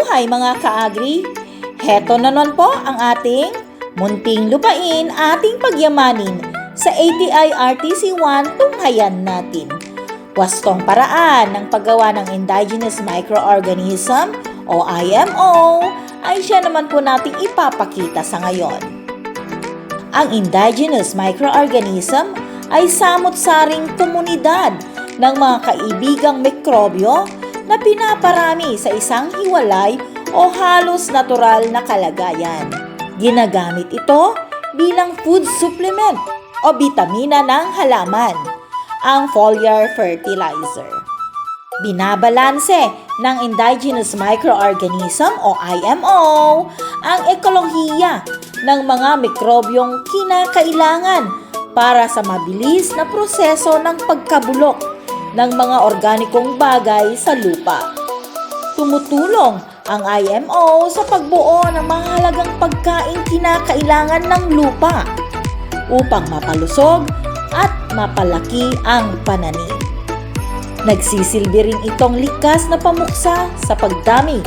buhay mga kaagri! Heto na nun po ang ating munting lupain ating pagyamanin sa ATI RTC1 tunghayan natin. Wastong paraan ng paggawa ng Indigenous Microorganism o IMO ay siya naman po nating ipapakita sa ngayon. Ang indigenous microorganism ay samot-saring komunidad ng mga kaibigang mikrobyo na pinaparami sa isang hiwalay o halos natural na kalagayan. Ginagamit ito bilang food supplement o bitamina ng halaman, ang foliar fertilizer. Binabalanse ng indigenous microorganism o IMO ang ekolohiya ng mga mikrobyong kinakailangan para sa mabilis na proseso ng pagkabulok ng mga organikong bagay sa lupa. Tumutulong ang IMO sa pagbuo ng mahalagang pagkain kinakailangan ng lupa upang mapalusog at mapalaki ang pananim. Nagsisilbi rin itong likas na pamuksa sa pagdami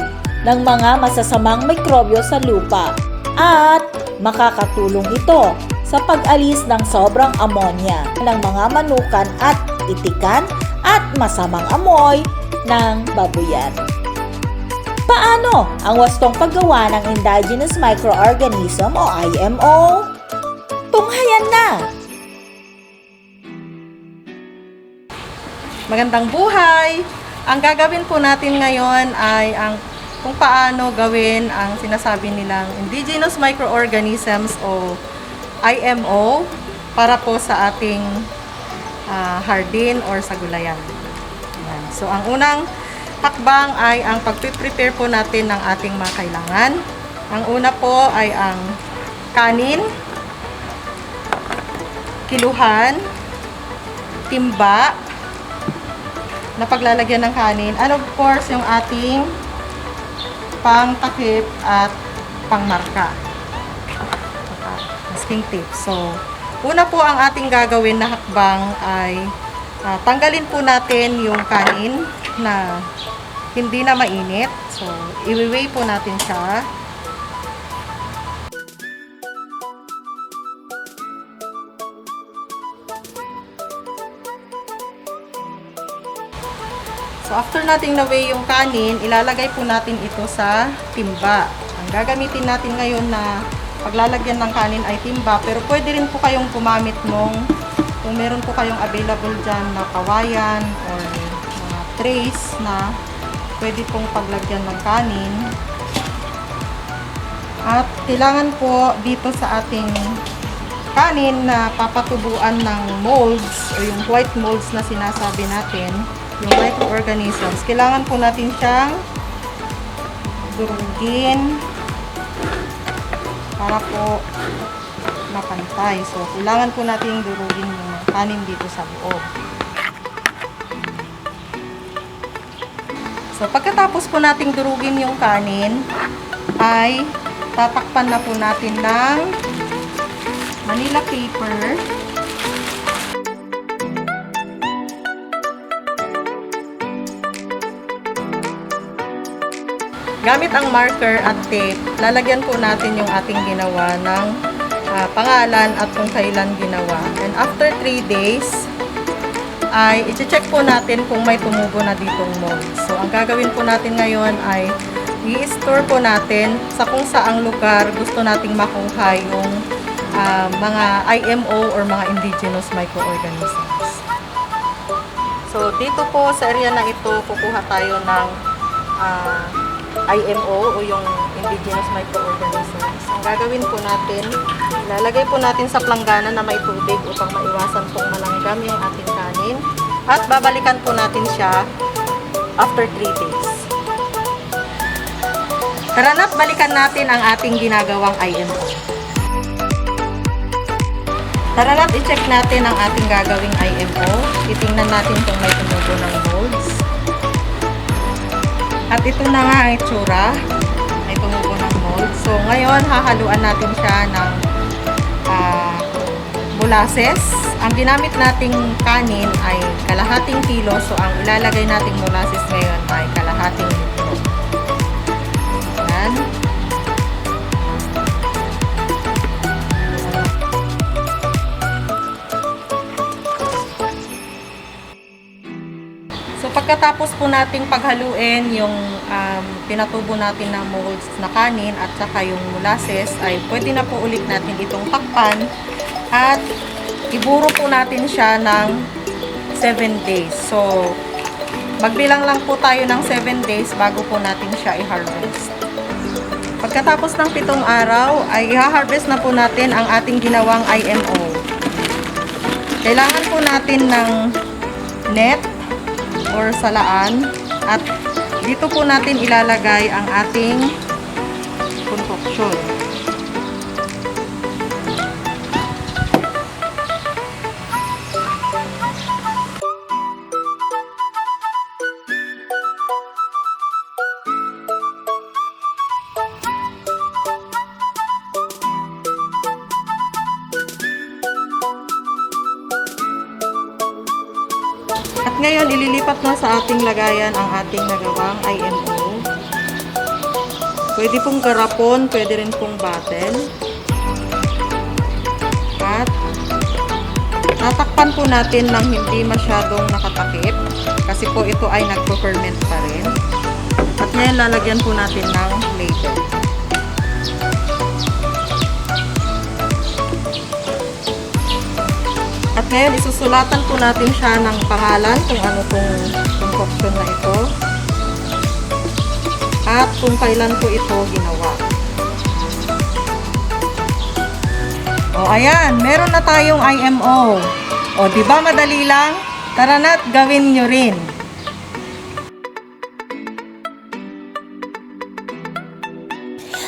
ng mga masasamang mikrobyo sa lupa at makakatulong ito sa pag-alis ng sobrang ammonia ng mga manukan at itikan at masamang amoy ng babuyan. Paano ang wastong paggawa ng Indigenous Microorganism o IMO? Tunghayan na! Magandang buhay! Ang gagawin po natin ngayon ay ang kung paano gawin ang sinasabi nilang indigenous microorganisms o IMO para po sa ating ah, hardin or sa gulayan. Ayan. So, ang unang hakbang ay ang pagpiprepare po natin ng ating mga kailangan. Ang una po ay ang kanin, kiluhan, timba, na paglalagyan ng kanin. And of course, yung ating pangtakip at pangmarka. Masking tip. So, una po ang ating gagawin na hakbang ay ah, tanggalin po natin yung kanin na hindi na mainit. So, iwiway po natin siya. So, after nating na-weigh yung kanin, ilalagay po natin ito sa timba. Ang gagamitin natin ngayon na paglalagyan ng kanin ay timba, pero pwede rin po kayong gumamit nung kung meron po kayong available dyan na kawayan or mga trays na pwede pong paglagyan ng kanin. At kailangan po dito sa ating kanin na papatubuan ng molds o yung white molds na sinasabi natin, yung microorganisms, kailangan po natin siyang durugin para po mapantay. So, kailangan po natin durugin yung kanin dito sa loob. So, pagkatapos po nating durugin yung kanin, ay tatakpan na po natin ng Manila paper. Gamit ang marker at tape, lalagyan po natin yung ating ginawa ng ah, pangalan at kung kailan ginawa. And after 3 days, ay i-check po natin kung may tumubo na ditong mold. So, ang gagawin po natin ngayon ay i-store po natin sa kung saang lugar gusto nating makuha yung ah, mga IMO or mga indigenous microorganisms. So, dito po sa area na ito, kukuha tayo ng ah, IMO o yung indigenous microorganisms. Ang gagawin po natin, ilalagay po natin sa planggana na may tubig upang maiwasan pong malanggam yung ating kanin. At babalikan po natin siya after 3 days. Tara na't balikan natin ang ating ginagawang IMO. Tara na't i-check natin ang ating gagawing IMO. Titingnan natin kung may tumubo ng molds. At ito na nga ang itsura. May tumubo ng mold. So, ngayon, hahaluan natin siya ng ah, molasses. Ang ginamit nating kanin ay kalahating kilo. So, ang ilalagay nating molasses ngayon ay kalahating litro. Pagkatapos po nating paghaluin yung um, pinatubo natin na molds na kanin at saka yung molasses, ay pwede na po ulit natin itong takpan at iburo po natin siya ng 7 days. So, magbilang lang po tayo ng 7 days bago po natin siya i-harvest. Pagkatapos ng pitong araw, ay i-harvest na po natin ang ating ginawang IMO. Kailangan po natin ng net or salaan at dito po natin ilalagay ang ating concoction. Ngayon, ililipat na sa ating lagayan ang ating nagawang IMO. Pwede pong garapon, pwede rin pong bottle. At tatakpan po natin ng hindi masyadong nakatakip kasi po ito ay nagpo-ferment pa rin. At ngayon, lalagyan po natin ng label. Ngayon, isusulatan po natin siya ng pangalan kung ano tong concoction na ito. At kung kailan po ito ginawa. O, ayan. Meron na tayong IMO. O, di ba madali lang? Tara na't gawin nyo rin.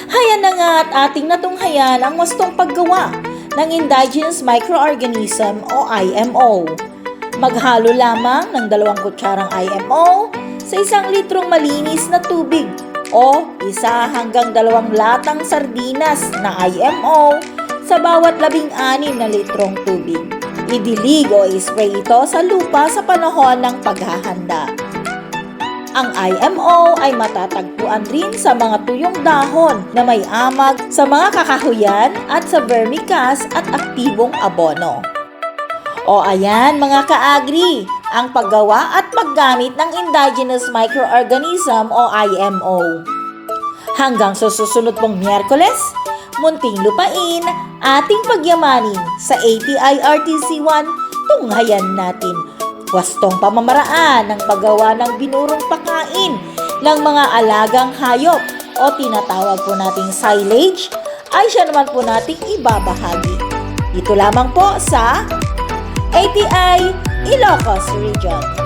Hayan na nga at ating natunghayan ang wastong paggawa ng Indigenous Microorganism o IMO. Maghalo lamang ng dalawang kutsarang IMO sa isang litrong malinis na tubig o isa hanggang dalawang latang sardinas na IMO sa bawat labing anim na litrong tubig. Idilig o ispray ito sa lupa sa panahon ng paghahanda. Ang IMO ay matatagpuan rin sa mga tuyong dahon na may amag sa mga kakahuyan at sa vermicast at aktibong abono. O ayan mga kaagri, ang paggawa at paggamit ng Indigenous Microorganism o IMO. Hanggang sa susunod pong Miyerkules, munting lupain, ating pagyamanin sa ATI RTC1, tunghayan natin wastong pamamaraan ng paggawa ng binurong pakain ng mga alagang hayop o tinatawag po nating silage ay siya naman po nating ibabahagi. Dito lamang po sa ATI Ilocos Region.